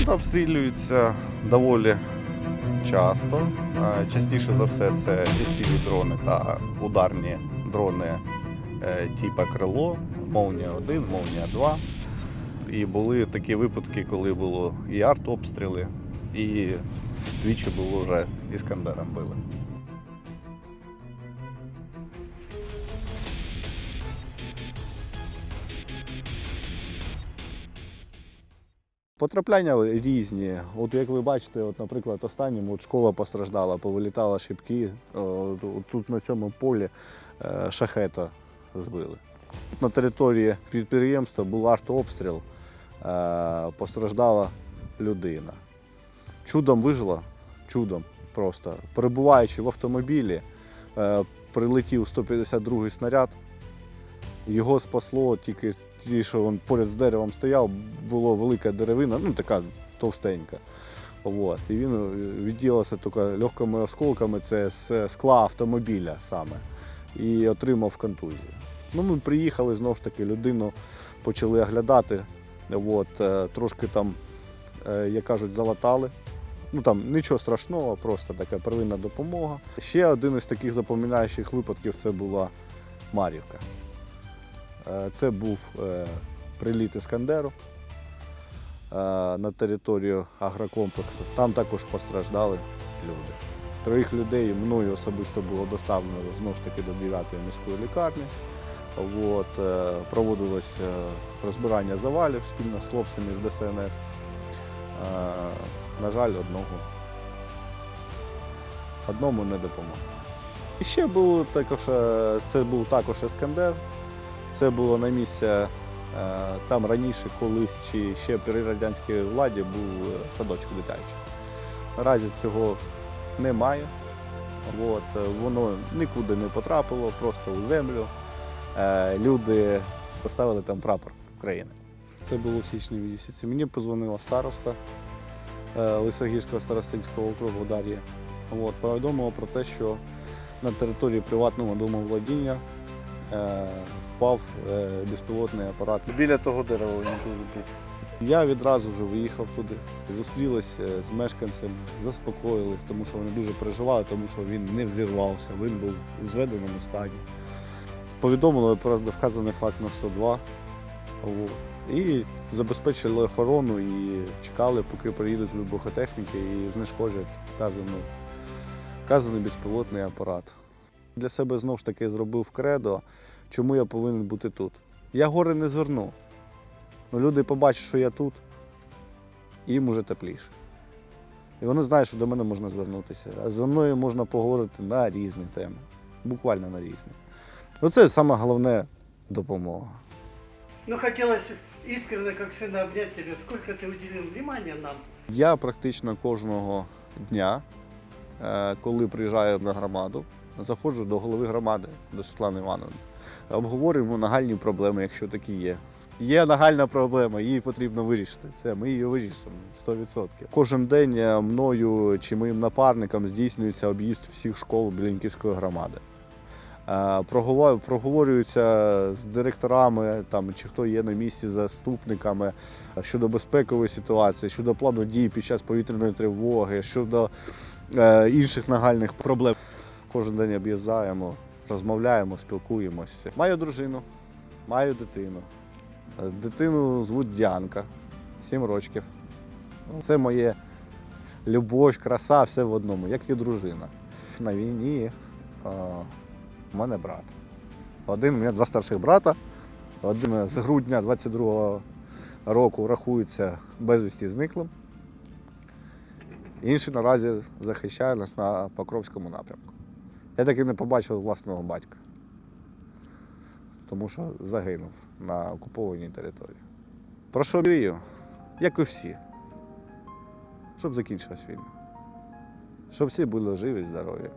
Громад обстрілюється доволі часто. Е, Частіше за все це fpv дрони та ударні дрони е, типа крило, Молнія 1, Мовнія 2. І були такі випадки, коли було і артобстріли, і двічі було вже іскандером били. Потрапляння різні. От як ви бачите, от, наприклад, останнім от школа постраждала, повилітала шибки. Тут на цьому полі е, шахета збили. На території підприємства був артобстріл, е, постраждала людина. Чудом вижила, чудом просто. Перебуваючи в автомобілі, е, прилетів 152-й снаряд. Його спасло тільки ті, що він поряд з деревом стояв, була велика деревина, ну така товстенька. От. І він е, відділився тільки легкими осколками, це з скла автомобіля саме. І отримав контузію. Ну, ми приїхали знову ж таки, людину почали оглядати. От, е, трошки там, е, як кажуть, залатали. Ну там нічого страшного, просто така первинна допомога. Ще один із таких запам'ятаючих випадків це була Мар'ївка. Е, Це був е, приліт Іскандеру е, на територію агрокомплексу. Там також постраждали люди. Троїх людей мною особисто було доставлено знову ж таки до 9-ї міської лікарні. От, проводилось розбирання завалів спільно з хлопцями з ДСНС. На жаль, одного одному не допомогло. І ще був також, це був також Ескандер. Це було на місці е, там раніше колись чи ще при радянській владі був е, садочок дитячий. Наразі цього немає. От, е, воно нікуди не потрапило, просто у землю. Е, Люди поставили там прапор України. Це було в січні місяці. Мені позвонила староста Лисогірського старостинського округу Дар'я. Повідомила про те, що на території приватного домовладіння впав е, безпілотний апарат. Біля того дерева він був. Я відразу вже виїхав туди, зустрілися з мешканцями, заспокоїли їх, тому що вони дуже переживали, тому що він не взірвався, він був у зведеному стані. Повідомили про вказаний факт на 102 і забезпечили охорону і чекали, поки приїдуть вибухотехніки і знешкоджать вказаний, вказаний безпілотний апарат. Для себе знову ж таки зробив кредо, чому я повинен бути тут. Я гори не зверну. Ну, люди побачать, що я тут, і їм уже тепліше. І вони знають, що до мене можна звернутися. А зі мною можна поговорити на різні теми. Буквально на різні. Ну, це саме головне допомога. Ну, хотелось искренне, как сына, обнять тебя. Сколько ты уделил внимания нам? Я практично кожного дня, е, коли приїжджаю на громаду, заходжу до голови громади, до Світлани Івановни. Обговорюємо нагальні проблеми, якщо такі є. Є нагальна проблема, її потрібно вирішити. Все, ми її вирішимо 100%. Кожен день е, мною чи моїм напарником здійснюється об'їзд всіх школ Білінківської громади. Е, Проговорюються з директорами там, чи хто є на місці заступниками щодо безпекової ситуації, щодо плану дій під час повітряної тривоги, щодо е, інших нагальних проблем. Кожен день об'їжджаємо, розмовляємо, спілкуємося. Маю дружину, маю дитину. Е, Дитину звуть Діанка, 7 років. Це моє любов, краса, все в одному, як і дружина. На війні е, в мене брат. Один у мене два старших брата. Один з грудня 22-го року рахується безвісті зниклим. Інший наразі захищає нас на Покровському напрямку. Я таки не побачив власного батька, тому що загинув на окупованій території. Про що мрію? Як і всі. Щоб закінчилась війна. Щоб всі були живі, здорові.